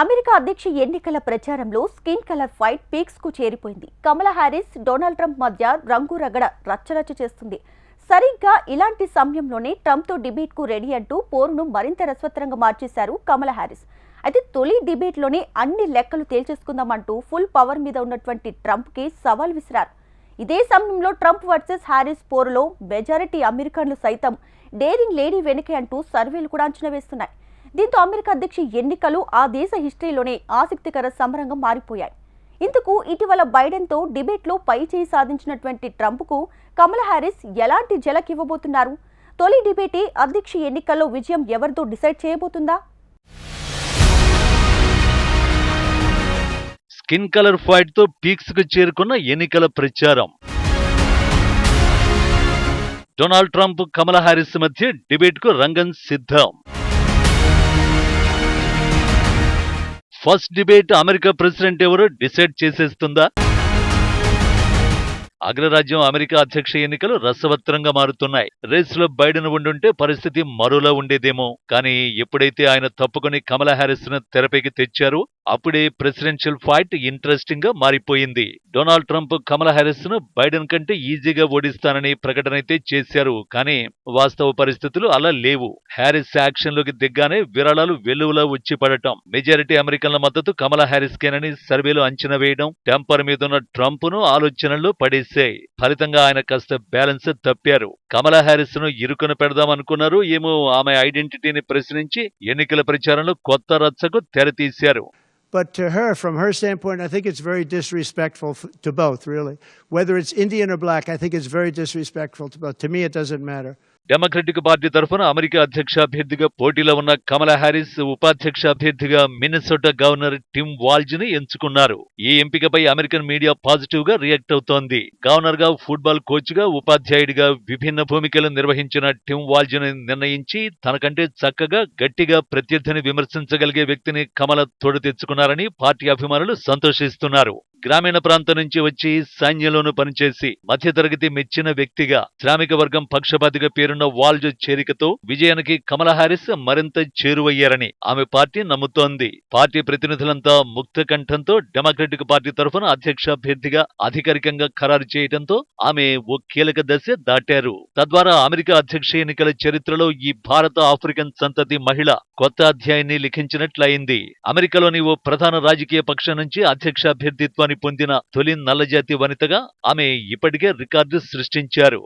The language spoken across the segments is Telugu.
అమెరికా అధ్యక్ష ఎన్నికల ప్రచారంలో స్కిన్ కలర్ ఫైట్ పీక్స్కు చేరిపోయింది. కమలా హ్యారిస్ డొనాల్డ్ ట్రంప్ మధ్య రంగు రగడ రచ్చరచ్చ చేస్తుంది. సరిగ్గా ఇలాంటి సమయంలోనే ట్రంప్తో డిబేట్కు రెడీ అంటూ పోరును మరింత రసవత్తరంగా మార్చేశారు కమలా హ్యారిస్ అయితే తొలి డిబేట్లోనే అన్ని లెక్కలు తేల్చేసుకుందామంటూ ఫుల్ పవర్ మీద ఉన్నటువంటి ట్రంప్కి సవాల్ విసిరారు. ఇదే సమయంలో ట్రంప్ వర్సెస్ హ్యారిస్ పోరులో మెజారిటీ అమెరికన్లు సైతం డేరింగ్ లేడీ వెనుకే అంటూ సర్వేలు కూడా అంచనా వేస్తున్నాయి. దీంతో అమెరికా అధ్యక్ష ఎన్నికలు ఆ దేశ హిస్టరీలోనే ఆసక్తికర సమరంగా మారిపోయాయి. ఇందుకు ఇటీవల బైడెన్తో డిబేట్లో పై చేయి సాధించినటువంటి ట్రంప్కు కమలా హ్యారిస్ ఎలాంటి జలక్ ఇవ్వబోతున్నారు? తొలి డిబేటే అధ్యక్ష ఎన్నికల్లో విజయం ఎవరితో డిసైడ్ చేయబోతుందా? స్కిన్ కలర్ ఫైట్తో పీక్స్కు చేరుకున్న ఎన్నికల ప్రచారం. డొనాల్డ్ ట్రంప్ కమలా హారిస్ మధ్య డిబేట్కు రంగం సిద్ధం. ఫస్ట్ డిబేట్ అమెరికా ప్రెసిడెంట్ ఎవరో? డిసైడ్ చేసేస్తుందా? అగ్రరాజ్యం అమెరికా అధ్యక్ష ఎన్నికలు రసవత్రంగా మారుతున్నాయి. రేసులో బైడెన్ ఉండుంటే పరిస్థితి మరోలా ఉండేదేమో. కానీ ఎప్పుడైతే ఆయన తప్పుకొని కమలా హ్యారిస్ను తెరపైకి తెచ్చారో అప్పుడే ప్రెసిడెన్షియల్ ఫైట్ ఇంట్రెస్టింగ్గా మారిపోయింది. డొనాల్డ్ ట్రంప్ కమలా హారిస్ను బైడెన్ కంటే ఈజీగా ఓడిస్తానని ప్రకటన అయితే చేశారు. కానీ వాస్తవ పరిస్థితులు అలా లేవు. హ్యారిస్ యాక్షన్లోకి దిగ్గానే విరాళాలు వెలువలా వచ్చి పడటం. మెజారిటీ అమెరికన్ల మద్దతు కమలా హ్యారిస్ కేనని సర్వేలు అంచనా వేయడం టెంపర్ మీదున్న ట్రంప్ను ఆలోచనలు పడేశాయి. ఫలితంగా ఆయన కాస్త బ్యాలెన్స్ తప్పారు. కమలా హ్యారిస్ను ఇరుకున పెడదామనుకున్నారు ఏమో ఆమె ఐడెంటిటీని ప్రశ్నించి ఎన్నికల ప్రచారంలో కొత్త రచ్చకు తెరతీశారు. But to her, from her standpoint, I think it's very disrespectful to both, really. Whether it's Indian or black, I think it's very disrespectful to both. To me, it doesn't matter. Democratic party తరఫున అమెరికా అధ్యక్ష అభ్యర్థిగా పోటీలో ఉన్న కమలా హ్యారిస్ ఉపాధ్యక్ష అభ్యర్థిగా మినిసోటా గవర్నర్ టిమ్ వాల్జ్ని ఎంచుకున్నారు. ఈ ఎంపికపై అమెరికన్ మీడియా పాజిటివ్గా రియాక్ట్ అవుతోంది. గవర్నర్గా ఫుట్బాల్ కోచ్గా ఉపాధ్యాయుడిగా విభిన్న భూమికలు నిర్వహించిన టిమ్ వాల్జ్ని నిర్ణయించి తనకంటే చక్కగా గట్టిగా ప్రత్యర్థిని విమర్శించగలిగే వ్యక్తిని కమల తోడు తెచ్చుకున్నారని పార్టీ అభిమానులు సంతోషిస్తున్నారు. గ్రామీణ ప్రాంతం నుంచి వచ్చి సైన్యంలోనూ పనిచేసి మధ్యతరగతి మెచ్చిన వ్యక్తిగా శ్రామిక వర్గం పక్షపాతిగా పేరున్న వాల్జ్ చేరికతో విజయానికి కమలా హారిస్ మరింత చేరువయ్యారని ఆమె పార్టీ నమ్ముతోంది. పార్టీ ప్రతినిధులంతా ముక్త కంఠంతో డెమోక్రటిక్ పార్టీ తరఫున అధ్యక్ష అభ్యర్థిగా అధికారికంగా ఖరారు చేయడంతో ఆమె ఓ కీలక దశ దాటారు. తద్వారా అమెరికా అధ్యక్ష ఎన్నికల చరిత్రలో ఈ భారత ఆఫ్రికన్ సంతతి మహిళ కొత్త అధ్యాయాన్ని లిఖించినట్లయింది. అమెరికాలోని ఓ ప్రధాన రాజకీయ పక్షం నుంచి అధ్యక్ష అభ్యర్థిత్వాన్ని పొందిన తొలి నల్లజాతి వనితగా ఆమె ఇప్పటికే రికార్డు సృష్టించారు.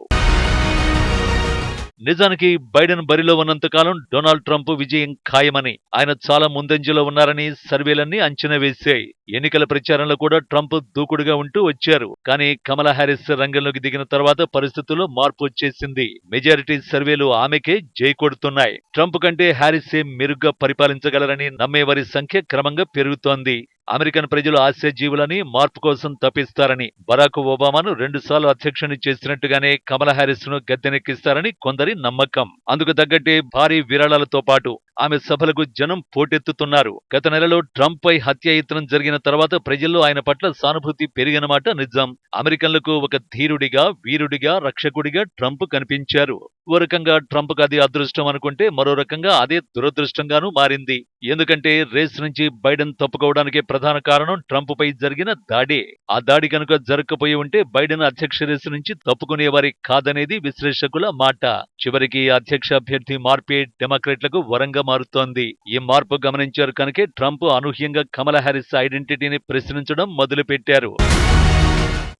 నిజానికి బైడెన్ బరిలో ఉన్నంతకాలం డొనాల్డ్ ట్రంప్ విజయం ఖాయమని ఆయన చాలా ముందంజలో ఉన్నారని సర్వేలన్నీ అంచనా వేశాయి. ఎన్నికల ప్రచారంలో కూడా ట్రంప్ దూకుడుగా ఉంటూ వచ్చారు. కానీ కమలా హ్యారిస్ రంగంలోకి దిగిన తర్వాత పరిస్థితుల్లో మార్పు వచ్చేసింది. మెజారిటీ సర్వేలు ఆమెకే జై కొడుతున్నాయి. ట్రంప్ కంటే హ్యారిసే మెరుగ్గా పరిపాలించగలరని నమ్మేవారి సంఖ్య క్రమంగా పెరుగుతోంది. అమెరికన్ ప్రజలు ఆశాజీవులని మార్పు కోసం తప్పిస్తారని బరాక్ ఒబామాను రెండుసార్లు అధ్యక్షుని చేసినట్టుగానే కమలా హ్యారిస్ను గద్దెనెక్కిస్తారని కొందరి నమ్మకం. అందుకు తగ్గట్టే భారీ విరాళాలతో పాటు ఆమె సభలకు జనం పోటెత్తుతున్నారు. గత నెలలో ట్రంప్ పై హత్యాయత్నం జరిగిన తర్వాత ప్రజల్లో ఆయన పట్ల సానుభూతి పెరిగినమాట నిజం. అమెరికన్లకు ఒక ధీరుడిగా వీరుడిగా రక్షకుడిగా ట్రంప్ కనిపించారు. ఓ రకంగా ట్రంప్ అది అదృష్టం అనుకుంటే మరో రకంగా అదే దురదృష్టంగానూ మారింది. ఎందుకంటే రేస్ నుంచి బైడెన్ తప్పుకోవడానికి ప్రధాన కారణం ట్రంప్ పై జరిగిన దాడే. ఆ దాడి కనుక జరగకపోయి ఉంటే బైడెన్ అధ్యక్ష రేసు నుంచి తప్పుకునేవారి కాదనేది విశ్లేషకుల మాట. చివరికి అధ్యక్ష అభ్యర్థి మార్పే డెమోక్రేట్లకు వరంగా మారుతోంది. ఈ మార్పు గమనించారు కనుకే ట్రంప్ అనూహ్యంగా కమలా హ్యారిస్ ఐడెంటిటీని ప్రశ్నించడం మొదలుపెట్టారు.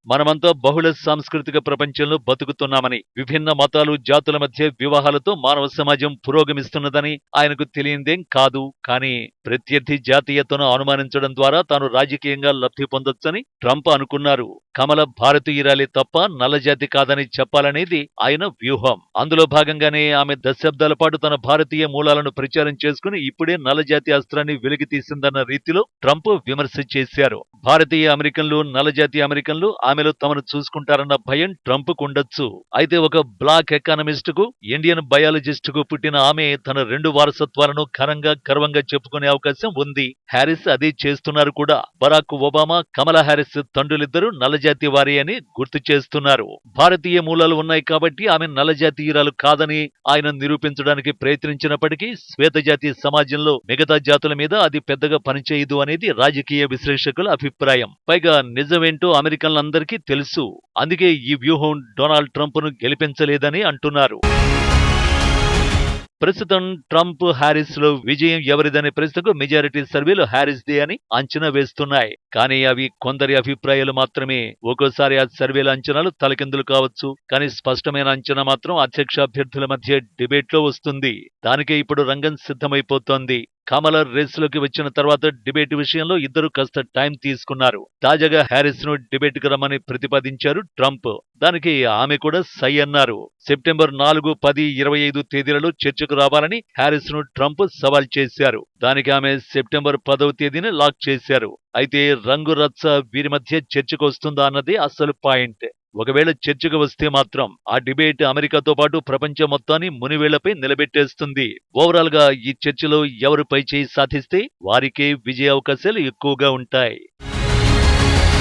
మనమంతా బహుళ సాంస్కృతిక ప్రపంచంలో బతుకుతున్నామని విభిన్న మతాలు జాతుల మధ్య వివాహాలతో మానవ సమాజం పురోగమిస్తున్నదని ఆయనకు తెలియందేం కాదు. కానీ ప్రత్యర్థి జాతీయతను అనుమానించడం ద్వారా తాను రాజకీయంగా లబ్ధి పొందొచ్చని ట్రంప్ అనుకున్నారు. కమల భారతీయురాలే తప్ప నల్లజాతి కాదని చెప్పాలనేది ఆయన వ్యూహం. అందులో భాగంగానే ఆమె దశాబ్దాల పాటు తన భారతీయ మూలాలను ప్రచారం చేసుకుని ఇప్పుడే నల్లజాతి అస్త్రాన్ని వెలికి తీసిందన్న రీతిలో ట్రంప్ విమర్శ చేశారు. భారతీయ అమెరికన్లు నల్లజాతి అమెరికన్లు ఆమెలో తమను చూసుకుంటారన్న భయం ట్రంప్ ఉండొచ్చు అయితే ఒక బ్లాక్ ఎకానమిస్ట్కు ఇండియన్ బయాలజిస్ట్కు పుట్టిన ఆమె తన రెండు వారసత్వాలను ఘనంగా గర్వంగా చెప్పుకునే అవకాశం ఉంది. హ్యారిస్ అదే చేస్తున్నారు కూడా. బరాక్ ఒబామా కమలా హ్యారిస్ తండ్రులిద్దరూ నల్లజాతి వారి అని గుర్తు చేస్తున్నారు. భారతీయ మూలాలు ఉన్నాయి కాబట్టి ఆమె నల్లజాతీయురాలు కాదని ఆయన నిరూపించడానికి ప్రయత్నించినప్పటికీ శ్వేతజాతి సమాజంలో మిగతా జాతుల మీద అది పెద్దగా పనిచేయదు అనేది రాజకీయ విశ్లేషకుల అభిప్రాయం. పైగా నిజమేంటో అందరికీ తెలుసు. అందుకే ఈ వ్యూహం డొనాల్డ్ ట్రంప్ను గెలిపించలేదని అంటున్నారు. ప్రస్తుతం ట్రంప్ హ్యారిస్లో విజయం ఎవరిదనే ప్రశ్నకు మెజారిటీ సర్వేలు హ్యారిస్ దే అని అంచనా వేస్తున్నాయి. కానీ అవి కొందరి అభిప్రాయాలు మాత్రమే. ఒక్కోసారి ఆ సర్వేల అంచనాలు తలకిందులు కావచ్చు. కానీ స్పష్టమైన అంచనా మాత్రం అధ్యక్ష అభ్యర్థుల మధ్య డిబేట్లో వస్తుంది. దానికే ఇప్పుడు రంగం సిద్ధమైపోతోంది. కమల రేస్లోకి వచ్చిన తర్వాత డిబేట్ విషయంలో ఇద్దరు కాస్త టైం తీసుకున్నారు. తాజాగా హ్యారిస్ను డిబేట్కు రమ్మని ప్రతిపాదించారు ట్రంప్. దానికి ఆమె కూడా సై అన్నారు. సెప్టెంబర్ నాలుగు పది ఇరవై ఐదు తేదీలలో చర్చకు రావాలని హ్యారిస్ను ట్రంప్ సవాల్ చేశారు. దానికి ఆమె సెప్టెంబర్ పదవ తేదీని లాక్ చేశారు. అయితే రంగు రచ్చ వీరి మధ్య చర్చకు వస్తుందా అన్నది అసలు పాయింట్. ఒకవేళ చర్చకు వస్తే మాత్రం ఆ డిబేట్ అమెరికాతో పాటు ప్రపంచం మొత్తాన్ని మునివేళ్ళపై నిలబెట్టేస్తుంది. ఓవరాల్గా ఈ చర్చలో ఎవరు పై చేయి సాధిస్తే వారికే విజయ అవకాశాలు ఎక్కువగా ఉంటాయి.